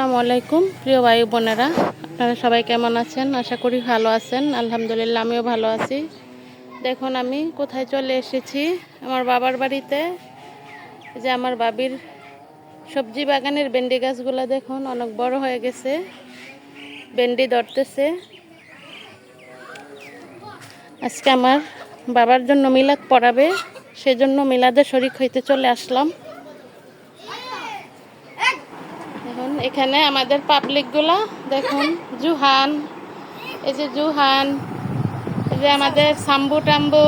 আসসালামু আলাইকুম, প্রিয় ভাই বোনেরা। আপনারা সবাই কেমন আছেন? আশা করি ভালো আছেন। আলহামদুলিল্লাহ, আমিও ভালো আছি। দেখুন, আমি কোথায় চলে এসেছি? আমার বাবার বাড়িতে। যে আমার বাবির সবজি বাগানের ভেন্ডি গাছগুলো দেখুন, অনেক বড় হয়ে গেছে। ভেন্ডি ধরতেছে। আজকে আমার বাবার জন্য মিলাদ পড়াবে, সেজন্য মিলাদে শরিক হইতে চলে আসলাম। দেখুন, এখানে আমাদের পাবলিকগুলো দেখুন, জুহান, এই যে জুহান, এই যে আমাদের সাম্বু টাম্বু।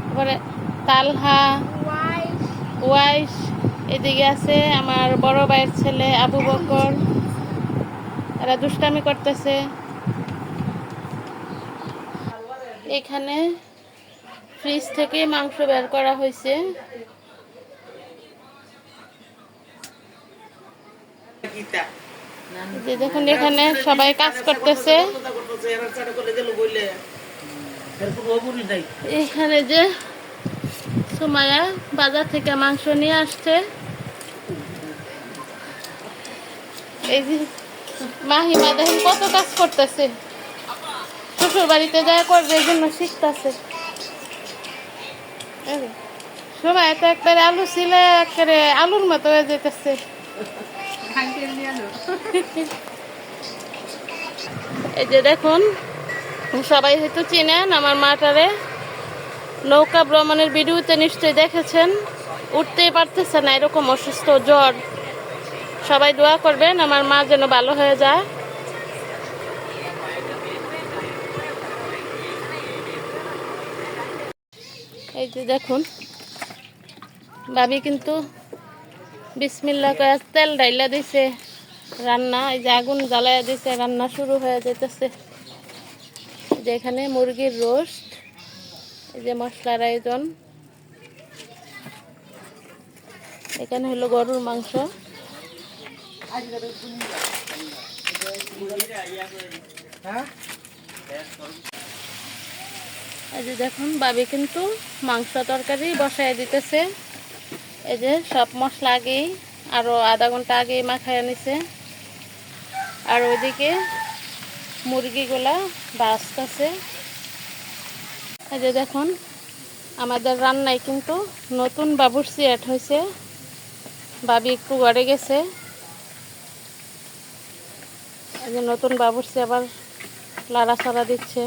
তারপরে তালহা, ওয়াইশ, এদিকে আছে আমার বড় ভাইয়ের ছেলে আবু বকর। এরা দুষ্টামি করতেছে। এখানে ফ্রিজ থেকে মাংস বের করা হয়েছে। যে দেখুন এখানে সবাই কাজ করতেছে। এখানে যে সুমায়া বাজার থেকে মাংস নিয়ে আসছে। এই যে মাহিমা দেখেন কত কাজ করতেছে। শ্বশুর বাড়িতে যা করবে এই জন্য শিখতেছে। সময় তো একবারে আলু ছিল, একবারে আলুর মতো হয়ে যেতেছে। এই যে দেখুন, সবাই হয়তো চিনেন আমার মাটারে। নৌকা ভ্রমণের ভিডিওতে নিশ্চয়ই দেখেছেন। উঠতেই পারতেছে না, এরকম অসুস্থ, জ্বর। সবাই দোয়া করবেন, আমার মা যেন ভালো হয়ে যায়। এই যে দেখুন, ভাবি কিন্তু বিসমিল্লা করে তেল ডাইলা দিছে। রান্না, এই যে আগুন জ্বালাইয়া দিছে, রান্না শুরু হয়ে যেতেছে যে এখানে মুরগির রোস্ট, এই যে মশলার আয়োজন। এখানে হলো গরুর মাংস। এই যে দেখুন, বাবি কিন্তু মাংস তরকারি বসায় দিতেছে। এই যে সব মশলা আগেই, আরও আধা ঘণ্টা আগেই মাখায় নিছে। আর ওইদিকে মুরগিগুলা বাঁচতেছে। এই যে দেখুন, আমাদের রান্নায় কিন্তু নতুন বাবুর্চি অ্যাড হয়েছে বাবি একটু গড়ে গেছে। এই যে নতুন বাবুর্চি আবার লাড়াছাড়া দিচ্ছে।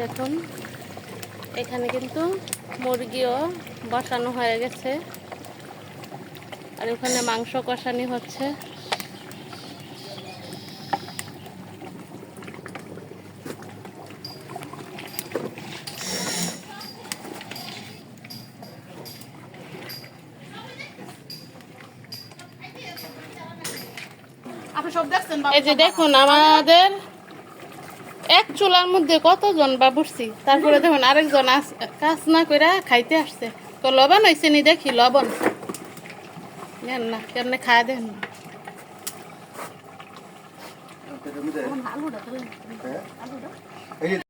দেখুন এখানে কিন্তু মুরগিও বসানো হয়ে গেছে। আর ওখানে মাংস কষানি হচ্ছে। আপনি সব দেখছেন এই যে দেখুন আমাদের এক চুলার মধ্যে কতজন বা বাবুরছি? তারপরে দেখুন আরেকজন আস- কাজ না করে খাইতে আসছে। তো লবণ হয়েছে নি দেখি লবণ। নেন না কেমনে খাওয়া দেন? না আলুটা